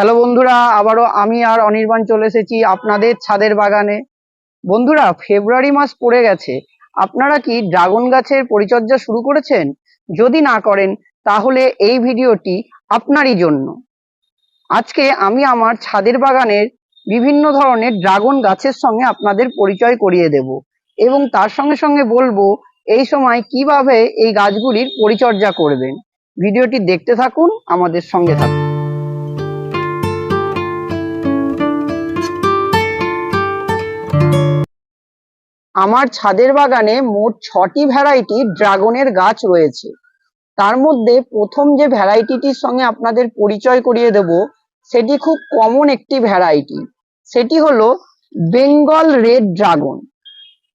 Hello বন্ধুরা, আবারও আমি আর অনির্বাণ চলে এসেছি আপনাদের ছাদের বাগানে। বন্ধুরা, ফেব্রুয়ারি মাস পড়ে গেছে। আপনারা কি ড্রাগন গাছের পরিচর্যা শুরু করেছেন? যদি না করেন, তাহলে এই ভিডিওটি আপনারই জন্য। আজকে আমি আমার ছাদের বাগানের বিভিন্ন ধরনের ড্রাগন গাছের সঙ্গে আপনাদের পরিচয় করিয়ে দেব এবং তার সঙ্গে সঙ্গে বলব, এই সময় কীভাবে এই গাছগুলির পরিচর্যা করবেন। ভিডিওটি দেখতে থাকুন, আমাদের সঙ্গে থাকুন। আমার ছাদের বাগানে মোট ছটি ভ্যারাইটি ড্রাগনের গাছ রয়েছে। তার মধ্যে প্রথম যে ভ্যারাইটিটির সঙ্গে আপনাদের পরিচয় করিয়ে দেব, সেটি খুব কমন একটি ভ্যারাইটি। সেটি হলো Bengal red dragon.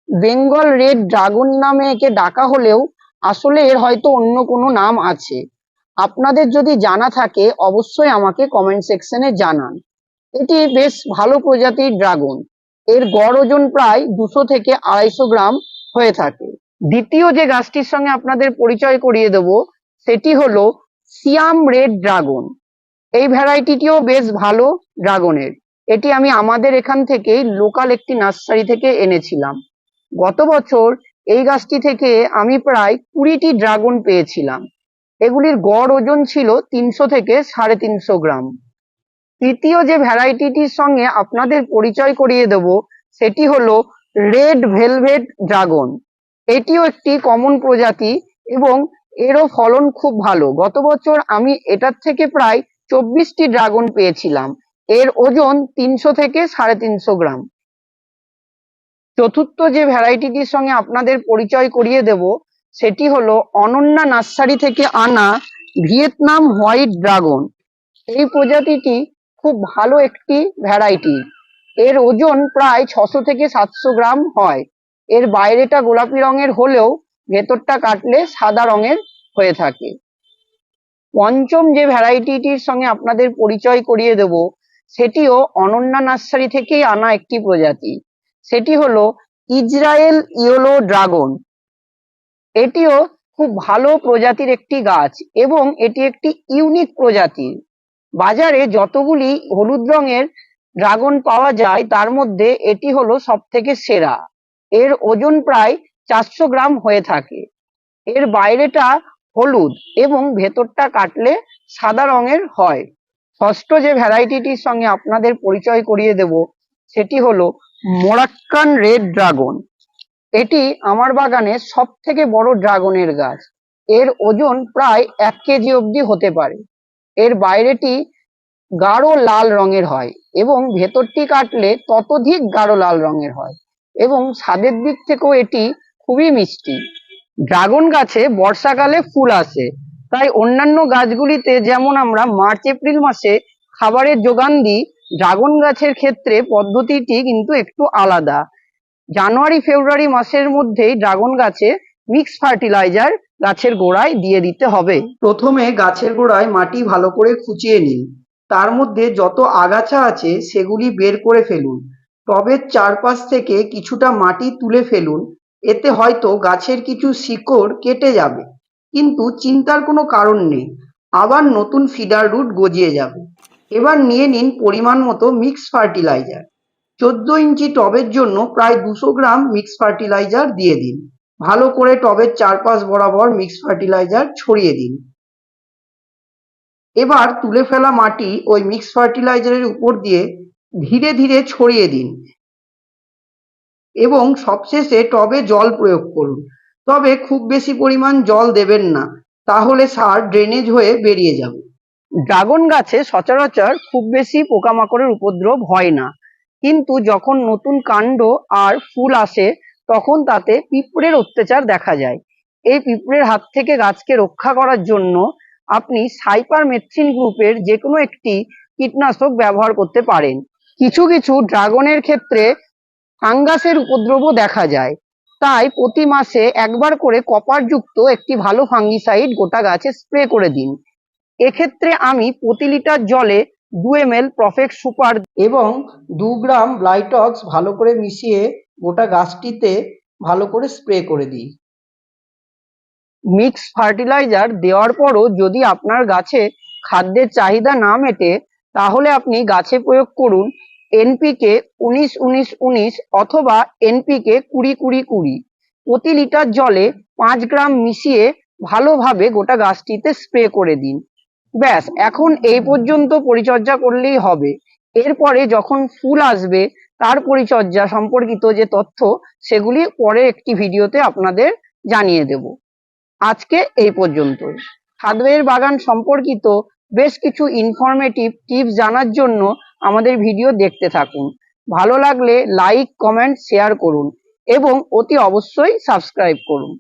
Bengal red dragon নামে একে ডাকা হলেও আসলে এর হয়তো অন্য কোনো নাম আছে। আপনাদের যদি জানা থাকে, অবশ্যই আমাকে কমেন্ট সেকশনে জানান। এটি বেশ ভালো প্রজাতির ড্রাগন। এর গড় ওজন প্রায় দুশো থেকে আড়াইশো গ্রাম হয়ে থাকে। দ্বিতীয় যে গাছটির সঙ্গে আপনাদের পরিচয় করিয়ে দেব, সেটি হলো সিয়াম রেড ড্রাগন। এই ভ্যারাইটিটিও বেশ ভালো ড্রাগনের। এটি আমি আমাদের এখান থেকে লোকাল একটি নার্সারি থেকে এনেছিলাম। গত বছর এই গাছটি থেকে আমি প্রায় কুড়িটি ড্রাগন পেয়েছিলাম। এগুলির গড় ওজন ছিল তিনশো থেকে সাড়ে তিনশো গ্রাম। তৃতীয় যে ভ্যারাইটিটির সঙ্গে আপনাদের পরিচয় করিয়ে দেব, সেটি হলো রেড ভেলভেট ড্রাগন। এটিও একটি কমন প্রজাতি এবং এরও ফলন খুব ভালো। গত বছর আমি এটার থেকে প্রায় চব্বিশটি ড্রাগন পেয়েছিলাম। এর ওজন তিনশো থেকে সাড়ে তিনশো গ্রাম। চতুর্থ যে ভ্যারাইটিটির সঙ্গে আপনাদের পরিচয় করিয়ে দেব, সেটি হলো অনন্যা নার্সারি থেকে আনা ভিয়েতনাম হোয়াইট ড্রাগন। এই প্রজাতিটি খুব ভালো একটি ভ্যারাইটি। এর ওজন প্রায় ছশো থেকে সাতশো গ্রাম হয়। এর বাইরেটা গোলাপি রঙের হলেও ভেতরটা কাটলে সাদা রঙের হয়ে থাকে। পঞ্চম যে ভ্যারাইটিটির সঙ্গে আপনাদের পরিচয় করিয়ে দেব, সেটিও অনন্যা নার্সারি থেকেই আনা একটি প্রজাতি। সেটি হলো ইসরায়েল ইয়েলো ড্রাগন। এটিও খুব ভালো প্রজাতির একটি গাছ এবং এটি একটি ইউনিক প্রজাতির। বাজারে যতগুলি হলুদ রঙের ড্রাগন পাওয়া যায়, তার মধ্যে এটি হলো সব থেকে সেরা। এর ওজন প্রায় চারশো গ্রাম হয়ে থাকে। এর বাইরেটা হলুদ এবং ভেতরটা কাটলে সাদা রঙের হয়। ষষ্ঠ যে ভ্যারাইটিটির সঙ্গে আপনাদের পরিচয় করিয়ে দেব, সেটি হলো মোরাক্কান রেড ড্রাগন। এটি আমার বাগানে সব থেকে বড় ড্রাগনের গাছ। এর ওজন প্রায় এক কেজি অবধি হতে পারে। এর বাইরেটি গাঢ় লাল রঙের হয় এবং ভেতরটি কাটলে ততোধিক গাঢ় লাল রঙের হয় এবং স্বাদের দিক থেকেও এটি খুবই মিষ্টি। ড্রাগন গাছে বর্ষাকালে ফুল আসে, তাই অন্যান্য গাছগুলিতে যেমন আমরা মার্চ, এপ্রিল মাসে খাবারের যোগান দিই, ড্রাগন গাছের ক্ষেত্রে পদ্ধতিটি কিন্তু একটু আলাদা। জানুয়ারি, ফেব্রুয়ারি মাসের মধ্যেই ড্রাগন গাছে মিক্স ফার্টিলাইজার গাছের গোড়ায় দিয়ে দিতে হবে। প্রথমে গাছের গোড়ায় মাটি ভালো করে খুঁচিয়ে নিন। তার মধ্যে যত আগাছা আছে সেগুলি বের করে ফেলুন। টবের চারপাশ থেকে কিছুটা মাটি তুলে ফেলুন। এতে হয়তো গাছের কিছু শিকড় কেটে যাবে। কিন্তু চিন্তার কোনো কারণ নেই। আবার নতুন ফিডার রুট গজিয়ে যাবে। এবার নিয়ে নিন পরিমাণ মতো মিক্স ফার্টিলাইজার। চোদ্দ ইঞ্চি টবের জন্য প্রায় দুশো গ্রাম মিক্স ফার্টিলাইজার দিয়ে দিন। ভালো করে টবের চারপাশ বরাবর মিক্স ফার্টিলাইজার ছড়িয়ে দিন। এবার তুলে ফেলা মাটি ওই মিক্স ফার্টিলাইজারের উপর দিয়ে ধীরে ধীরে ছড়িয়ে দিন এবং সবশেষে টবে জল প্রয়োগ করুন। তবে খুব বেশি পরিমাণ জল দেবেন না, তাহলে সার ড্রেনেজ হয়ে বেরিয়ে যাবে। ড্রাগন গাছে সচরাচর খুব বেশি পোকামাকড়ের উপদ্রব হয় না। কিন্তু যখন নতুন কাণ্ড আর ফুল আসে তখন তাতে পিঁপড়ের অত্যাচার দেখা যায়। এই পিঁপড়ের হাত থেকে গাছকে রক্ষা করার জন্য আপনি সাইপার মেথ্রিন গ্রুপের যে কোনো একটি কীটনাশক ব্যবহার করতে পারেন। কিছু কিছু ড্রাগনের ক্ষেত্রে ফাঙ্গাসের উপদ্রবও দেখা যায়। তাই প্রতি মাসে একবার করে কপারযুক্ত একটি ভালো ফাঙ্গিসাইড গোটা গাছে স্প্রে করে দিন। এক্ষেত্রে আমি প্রতি লিটার জলে দু এম এল প্রফেক্ট সুপার এবং দু গ্রাম ব্লাইটক্স ভালো করে মিশিয়ে গোটা গাছটিতে ভালো করে স্প্রে করে দিই। মিক্স ফার্টিলাইজার দেওয়ার পরও যদি আপনার গাছে খাদ্যের চাহিদা না মেটে, তাহলে আপনি গাছে প্রয়োগ করুন এনপিকে উনিশ উনিশ উনিশ অথবা এনপিকে কুড়ি কুড়ি কুড়ি। প্রতি লিটার জলে পাঁচ গ্রাম মিশিয়ে ভালোভাবে গোটা গাছটিতে স্প্রে করে দিন। ব্যাস, এখন এই পর্যন্ত পরিচর্যা করলেই হবে। এরপরে যখন ফুল আসবে, তার পরিচর্যা সম্পর্কিত যে তথ্য, সেগুলি পরে একটি ভিডিওতে আপনাদের জানিয়ে দেব। আজকে এই পর্যন্তই। ছাদের বাগান সম্পর্কিত বেশ কিছু ইনফরমেটিভ টিপস জানার জন্য আমাদের ভিডিও দেখতে থাকুন। ভালো লাগলে লাইক কমেন্ট শেয়ার করুন এবং অতি অবশ্যই সাবস্ক্রাইব করুন।